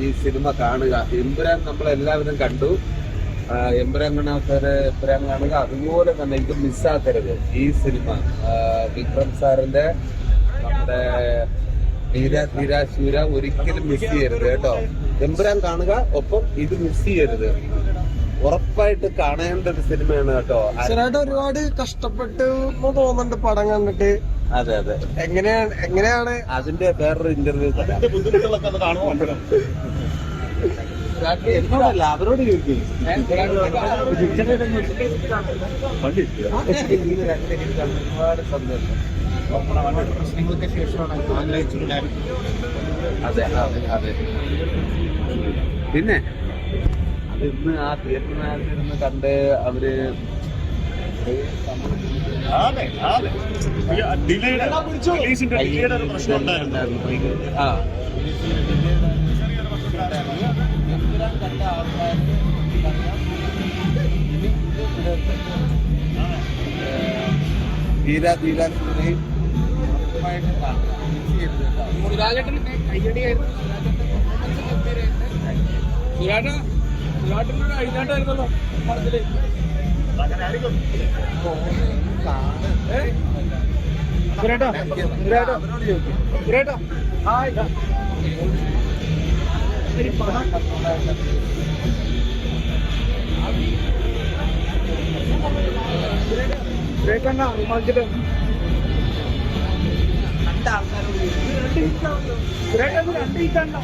ഈ സിനിമ കാണുക. എമ്പുരാൻ നമ്മളെല്ലാവരും കണ്ടു. എമ്പുരാൻ കാണാത്തവര് എമ്പുരാൻ കാണുക. അതുപോലെ തന്നെ ഇത് മിസ്സാക്കരുത്. ഈ സിനിമ വിക്രം സാറിന്റെ നമ്മുടെ ധീര ധീര ഒരിക്കലും മിസ് ചെയ്യരുത് കേട്ടോ. എമ്പുരാൻ കാണുക ഒപ്പം ഇത് മിസ് ചെയ്യരുത്. ഉറപ്പായിട്ട് കാണേണ്ട ഒരു സിനിമയാണ് കേട്ടോ. ഒരുപാട് കഷ്ടപ്പെട്ട് തോന്നുന്നുണ്ട് പടം കണ്ടിട്ട്. അതെ അതെ. എങ്ങനെയാണ് എങ്ങനെയാണ്? അതിന്റെ വേറൊരു ഇന്റർവ്യൂ എന്നോടല്ല അവരോട് ചോദിക്കും ഒരുപാട് സന്തോഷം പ്രശ്നങ്ങൾക്ക് ശേഷമാണ് ഓൺലൈൻ ചുരുളാൻ അതെ അതെ അതെ. പിന്നെ? അത് ഇന്ന് ആ തിയേറ്ററിനകത്തിരുന്ന് കണ്ട് അവർ അതെ അതെ. ഡിലേഡ് റിലീസിന്റെ ഡിലേഡ് ഒരു പ്രശ്നം ഉണ്ടായിരുന്നു. ആ. ധീര ധീര. സുരാജേട്ടന് കയ്യടിയായിരുന്നു സുരാജ സുരാജേട്ടനൊരു അഴിഞ്ഞാട്ടായിരുന്നല്ലോ പടത്തിൽ. അങ്ങനെ ആയിരിക്കും സുരേട്ടാ സുരേട്ടാ അവരോട് ചോദിക്കും സുരേട്ടാ ഹായ് സുരേട്ടണ്ണ വിമാനിച്ചിട്ട് സുരേട്ട രണ്ട് ഈറ്റാണോ